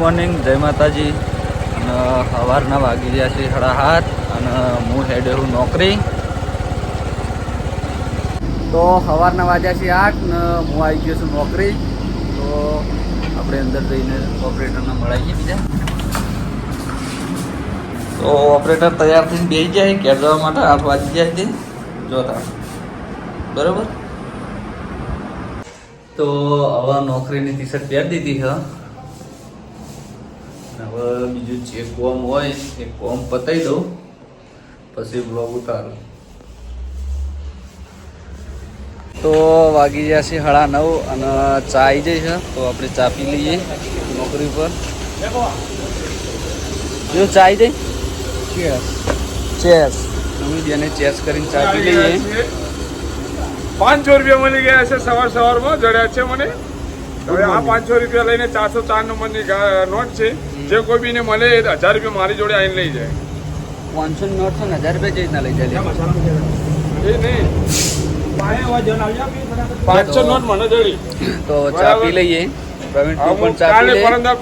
Morning જય માતાજી. અને સવારના વાગી ગયા છે સાડા હાથ અને, હું હેડે હું નોકરી. તો સવારના વાગ્યા છે આઠ ને હું આવી ગયો છું નોકરી. તો આપણે અંદર જઈને ઓપરેટરને મળાવીએ બીજા. તો ઓપરેટર તૈયાર થઈને બેસી જાય, ઘેર જવા માટે આઠ વાગી જાય છે. જોતા બરાબર? તો હવે નોકરીની ટી શર્ટ પહેરી દીધી છે હવે બીજું જે કોમ હોય એ કોમ પતાવી દઉં. પછી બ્લોગ ઉતારું. તો વાગી ગયા છે હળા નવ અને ચા આવી જાય છે તો આપણે ચા પી લઈએ નોકરી પર જો ચા આવી જાય ચેસ મમ્મી બેને ચેસ કરીને ચા પી લઈએ. પાંચસો રૂપિયા મળી ગયા છે સવાર સવારમાં જડ્યા છે મને. હવે આ પાંચસો રૂપિયા લઈને ચારસો ચાર નંબરની નોટ છે. જે કોઈ બીને મળે એ હજાર રૂપિયા મારી જોડે આવીને લઈ જાય. પાંચસો નોટ છે ને હજાર રૂપિયા જેવી રીતના લઈ જાય? એ નહીં. પાંચસો નોટ મને જડી. તો ચા પી લઈએ.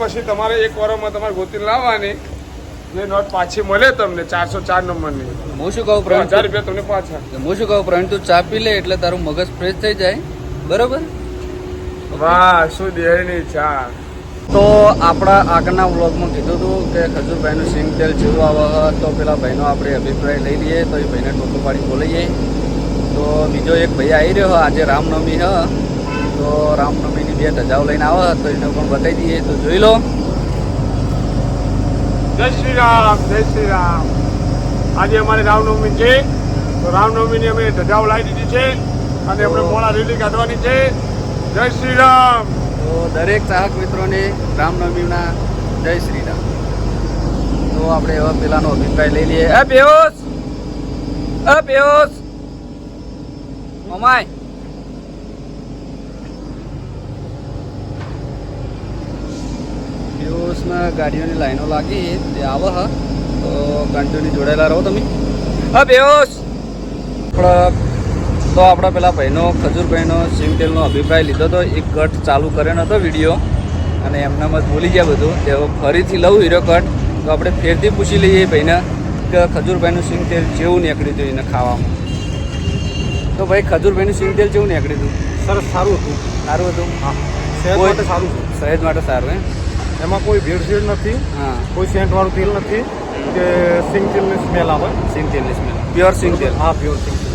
પછી તમારે એક વારમાં તમારે ગોતી લાવવાની. ને નોટ પાછી મળે તમને ચારસો ચાર નંબરની. હું શું કહું પ્રવીણ હજાર રૂપિયા તમને પાછા. હું શું કહું પ્રવીણ તું ચા પી લે એટલે તારું મગજ ફ્રેશ થઈ જાય. બરોબર? વાહ શું દેહની ચા તો આપણા આગળના વ્લોગમાં કીધું હતું કે ખજૂરભાઈનું સિંગ તેલ જેવું આવે તો પેલા ભાઈનો આપણે અભિપ્રાય લઈ લઈએ તો એ ભાઈને ટોટું પાડી બોલાઈએ તો બીજો એક ભાઈ આવી રહ્યો આજે રામનવમી હ તો રામનવમીની બે ધજાઓ લઈને આવે તો એને પણ બતાવી દઈએ તો જોઈ લો. જય શ્રી રામ જય શ્રી રામ. આજે અમારી રામનવમી છે. તો રામનવમીની અમે ધજાઓ લાવી દીધી છે. અને આપણે મોડા રેલી કાઢવાની છે. જય શ્રી રામ તો દરેક ચાહક મિત્રોને રામનવમીના જય શ્રી રામ તો આપણે હવે પેલાનો અભિપ્રાય લઈ લઈએ. એ બેહોશ! એ બેહોશ! મમાય બેહોશના ગાડીઓની લાઈનો લાગી તે આવે હ. તો કન્ટિન્યુ જોડાયેલા રહો તમે. હા બેહોશ! આપણા તો આપણા પેલા ભાઈનો ખજૂરભાઈનો સિંગ અભિપ્રાય લીધો હતો એક કટ ચાલુ કર્યો નહોતો વીડિયો. અને એમનામાં જ ભૂલી ગયા બધું. તે ફરીથી લઉં હીરો કટ. તો આપણે ફેરથી પૂછી લઈએ ભાઈને કે ખજૂરભાઈનું સિંગતેલ જેવું નીકળ્યું હતું એને ખાવામાં. તો ભાઈ ખજૂરભાઈનું સિંગતેલ જેવું નીકળ્યું હતું? સરસ સારું હતું. સારું હતું? હા. માટે સારું છે સહેજ માટે સારું એમ? એમાં કોઈ ભેળસેળ નથી. હા. કોઈ સેન્ટ વાળું તેલ નથી. કે સિંગ તેલની સ્મેલ આવે. સિંગ તેલની સ્મેલ પ્યોર સિંગ તેલ. હા પ્યોર સિંગ તેલ.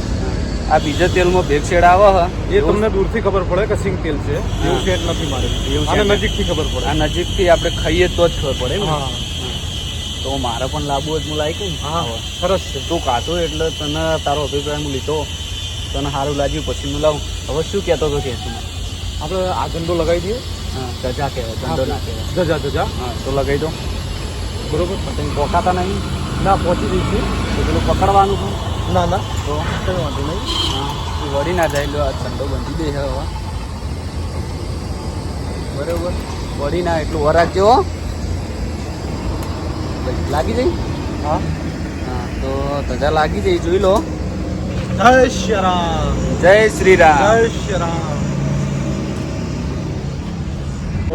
આ બીજા તેલમાં ભેળસેળ આવે એ તમને દૂરથી ખબર પડે કે સિંગ તેલ છે. એવું સેન્ટ નથી મારે. એવું નજીકથી ખબર પડે. આ નજીકથી આપણે ખાઈએ તો જ ખબર પડે? હા. તો મારે પણ લાવવું જ હું લાયક હા સરસ છે. તું કાઢો એટલે તને તારો અભિપ્રાય હું લીધો. તને સારું લાગ્યું પછી હું લાવું. હવે શું કહેતો હતો કે આપણે આ ધંધો લગાવી દઈએ. હા ગજા કહેવાય ધંધો ના કહેવાય. જજા જજા હા તો લગાવી દો. બરોબર. પતંગ પોકાતા નહીં. ના પહોંચી દઈશું. તો પેલું પકડવાનું છે. ના ના. તો કંઈ વાંધો નહીં. હા વળી ના જાય લો આ ઠંડો બંધી દે છે હવે. બરોબર. વળી ના એટલું વરાગજો હો. લાગી જઈ? હા. હા તો ધજા લાગી જઈ જોઈ લો. જય શ્રી રામ. જય શ્રી રામ. જય શ્રી રામ.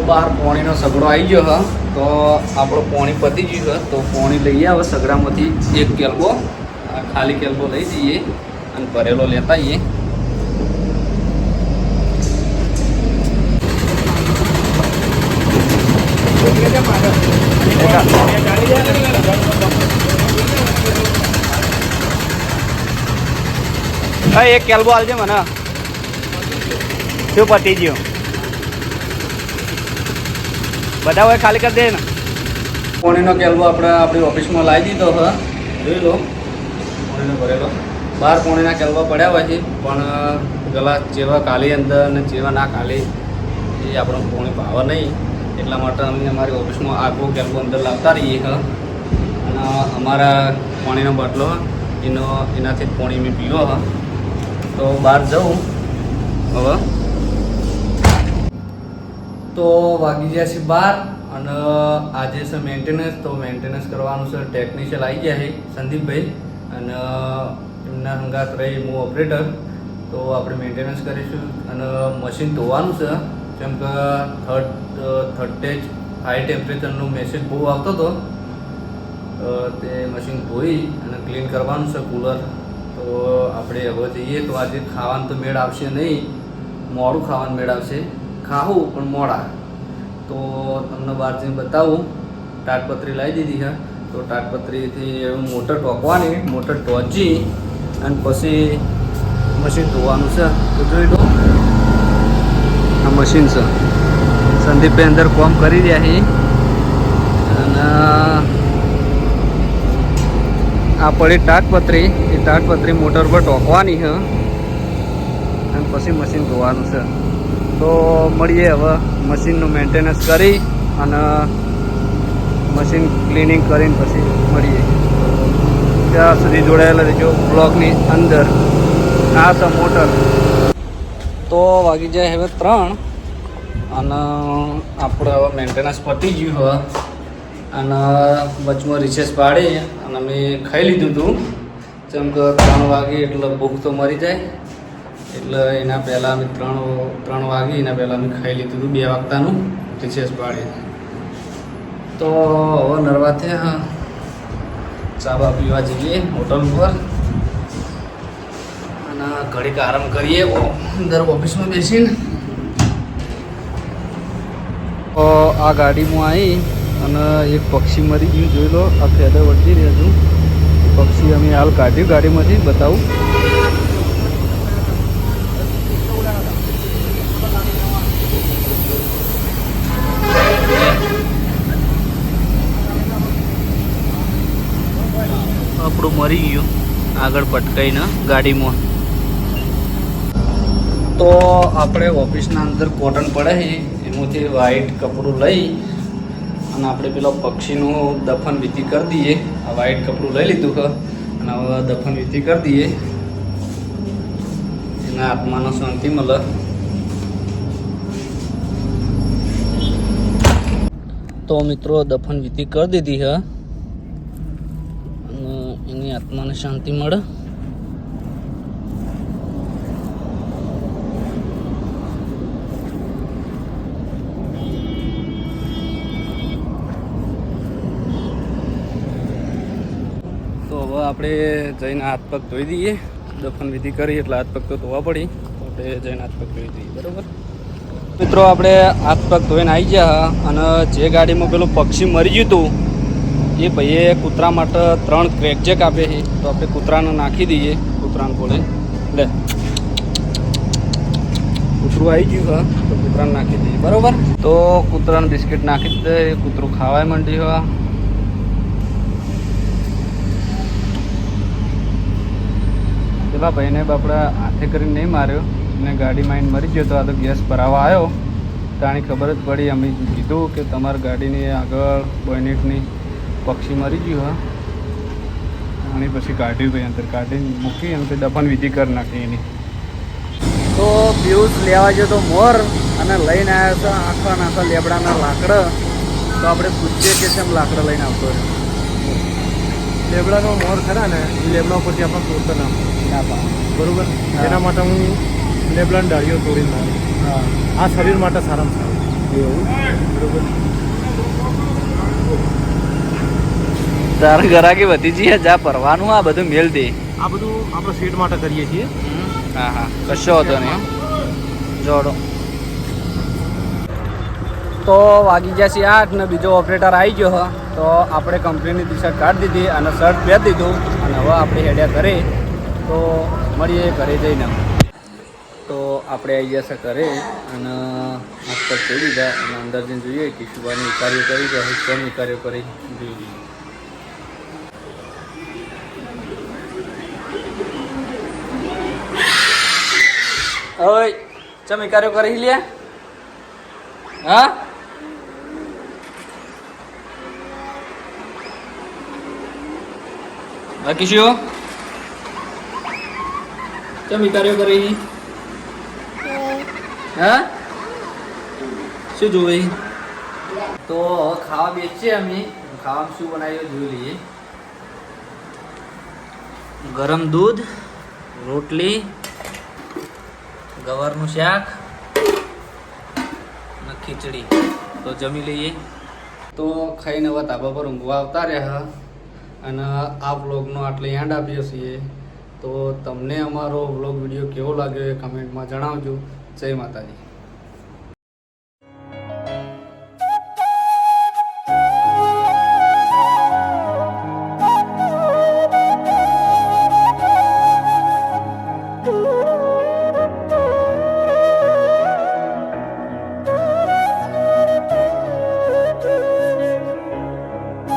બહાર પોણીનો સગડો આવી ગયો હ તો આપણો પોણી પતી ગયું છે તો પોણી લઈએ આવે સગડામાંથી એક કેલ્બો આ ખાલી કેલ્બો લઈ જઈએ અને ભરેલો લેતા આવીએ. હા એક કેલ્બો આવજે મને. શું પતી ગયો? બધા હોય ખાલી કરી દે ને. કોણીનો કેલ્બો આપણે આપણી ઓફિસમાં લાવી દીધો હા. જોઈ લો. ભરેલો. બાર પોણીના કેલવા પડ્યા હોય છે, પણ પેલા જેવા કાલી અંદર અને જેવા ના કાલી, એ આપણો પોણી ભાવે નહીં. એટલા માટે અમે અમારી ઓફિસમાં આખો કેલ્બો અંદર લાવતા રહીએ અને અમારા પાણીનો બાટલો, એનો, એનાથી પોણી મેં પીવો હ તો બહાર જાઉં હવે? તો વાગી ગયા છે બાર, અને આજે છે મેન્ટેનન્સ તો મેન્ટેનન્સ કરવાનું છે. ટેકનિશિયલ આવી ગયા છે. સંદીપભાઈ. અને એમના હંગાત રહી હું ઓપરેટર તો આપણે મેન્ટેનન્સ કરીશું. અને મશીન ધોવાનું છે. કેમ કે થર્ડ સ્ટેજ હાઈ ટેમ્પરેચરનો મેસેજ બહુ આવતો હતો. તો મશીન ધોઈ અને ક્લીન કરવાનું છે કુલર તો આપણે હવે જઈએ. તો આજે ખાવાનું તો મેળ આવશે નહીં. મોડું ખાવાનું મેળ આવશે. ખાવું પણ મોડા. તો તમને બહાર જઈને બતાવું. તાટપત્રી લાવી દીધી છે. તો તાટપત્રીથી મોટર ટોકવાની, મોટર ટોચી અને પછી મશીન ધોવાનું છે. તો. જોઈ લો આ મશીન છે. સંદીપભાઈ અંદર કોમ કરી રહ્યા છે. અને આ પડી તાટપત્રી એ તાટપત્રી મોટર પર ટોકવાની છે. અને પછી મશીન ધોવાનું છે. તો મળીએ હવે. મશીનનું મેન્ટેનન્સ કરી અને મશીન ક્લિનિંગ કરીને પછી મળીએ. ત્યાં સુધી જોડાયેલા રહેજો બ્લોગની અંદર. આ તો મોટર. તો વાગી જાય હવે ત્રણ. અને આપણે હવે મેન્ટેનન્સ પતી ગયું હવે. અને વચમાં રિસેસ પાડી અને મેં ખાઈ લીધું હતું જેમ કે ત્રણ વાગે એટલે ભૂખ તો મરી જાય. એટલે એના પહેલાં અમે ત્રણ ત્રણ વાગે એના પહેલાં અમે ખાઈ લીધું હતું બે વાગતાનું રિસેસ પાડી તો હવે નરવાથે ચા બા પીવા જઈએ હોટલ ઉપર. અને ઘડીક આરામ કરીએ. અંદર ઓફિસમાં બેસીને. તો આ ગાડીમાં આવી અને એક પક્ષી મરી ગયું, જોઈ લો. આ ફેદર વળતી રહ્યા છું પક્ષી અમે હાલ કાઢ્યું ગાડીમાંથી, બતાવું. આપણું મરી ગયું. આગળ પટકાઈને ગાડીમાં. તો આપણે ઓફિસના અંદર કોટન પડે છે. એમાંથી વ્હાઈટ કપડું લઈ અને આપણે પેલા પક્ષીનું દફન વિધિ કરી દઈએ. આ વ્હાઈટ કપડું લઈ લીધું છે અને હવે દફન વિધિ કરી દઈએ. એના આત્માનો શાંતિ મળે. તો મિત્રો, દફન વિધિ કરી દીધી એની આત્માને શાંતિ મળે. તો હવે આપણે જઈને હાથ પગ ધોઈ દઈએ. દફન વિધિ કરી એટલે હાથ પગ તો ધોવા પડી. આપણે જઈને હાથ પગ ધોઈ દઈએ, બરાબર? મિત્રો, આપણે હાથ પગ ધોઈને આવી ગયા અને જે ગાડીમાં પેલું પક્ષી મરી ગયું હતું એ ભાઈએ કૂતરા માટે ત્રણ ક્રેકજેક આપે છે, તો આપણે કૂતરાને નાખી દઈએ, કૂતરાને બોલે. લે. કૂતરું આવી ગયું, હા. તો કૂતરાને નાખી દઈએ. બરાબર? તો કૂતરાને બિસ્કિટ નાખી દે, કૂતરું ખાવાય માંડ્યું, હા. પેલા ભાઈને બાપડા હાથે કરીને નહીં માર્યો. ને ગાડીમાં એને મરી ગયો તો આ તો ગેસ ભરાવા આવ્યો. તાણી ખબર જ પડી, અમે કીધું કે તમારી ગાડીની આગળ બોયનેટની પક્ષી મરી ગયું હા. અને પછી કાઢ્યું ભાઈ અંદર કાઢીને મૂકી અને પછી દફન વિધિ કરી નાખી એની. તો પિયુષ લેવા ગયો તો મોર અને લઈને આવ્યો તો આખા નાખા લેબડાના લાકડા. તો આપણે પૂછીએ કે કેમ લાકડા લઈને આવતો લેબડાનો મોર ખરા ને એ લેબડા ઉપરથી આપણે પૂરતો ના બરોબર? એના માટે હું લેબડાની ડાળીઓ તોડીને મારું હા. આ શરીર માટે સારામાં સારું. એવું? બરોબર? તારા ગરાકી વધી જઈએ જા પરવાનું આ બધું મેલ દે. આ બધું આપણે સીટ માટે કરીએ છીએ. હા હા કશો હતો નહીં. જોડો. તો વાગી ગયા છે આઠ ને બીજો ઓપરેટર આવી ગયો હ. તો આપણે કંપનીની ટી શર્ટ કાઢી દીધી અને શર્ટ પહેરી દીધું. અને હવે આપણે હેડ્યા ઘરે. તો મળીએ ઘરે જઈને. તો આપણે આવી ગયા છે ઘરે અને પગ ધોઈ દીધા અને અંદર જઈને જોઈએ કે શુભાની કાર્યો કરી રહ્યા છે કાર્યો કરી. જોઈ ઓય ચમ કાર્યો કરી લે હા? બાકી શું? ચમી કાર્યો કરી? હા? શું જોવે? તો ખાવા બેસીએ અમે. ખાવામાં શું બનાવ્યું જોઈ લઈએ. ગરમ દૂધ, રોટલી ગવારનું શાક અને ખીચડી. તો જમી લઈએ. તો ખાઈને હવે ધાબા પર ઊંઘવા આવતા રહ્યા. અને આ વ્લોગનો આટલે એન્ડ આપીએ છીએ. તો તમને અમારો વ્લોગ વીડિયો કેવો લાગ્યો એ કમેન્ટમાં જણાવજો. જય માતાજી.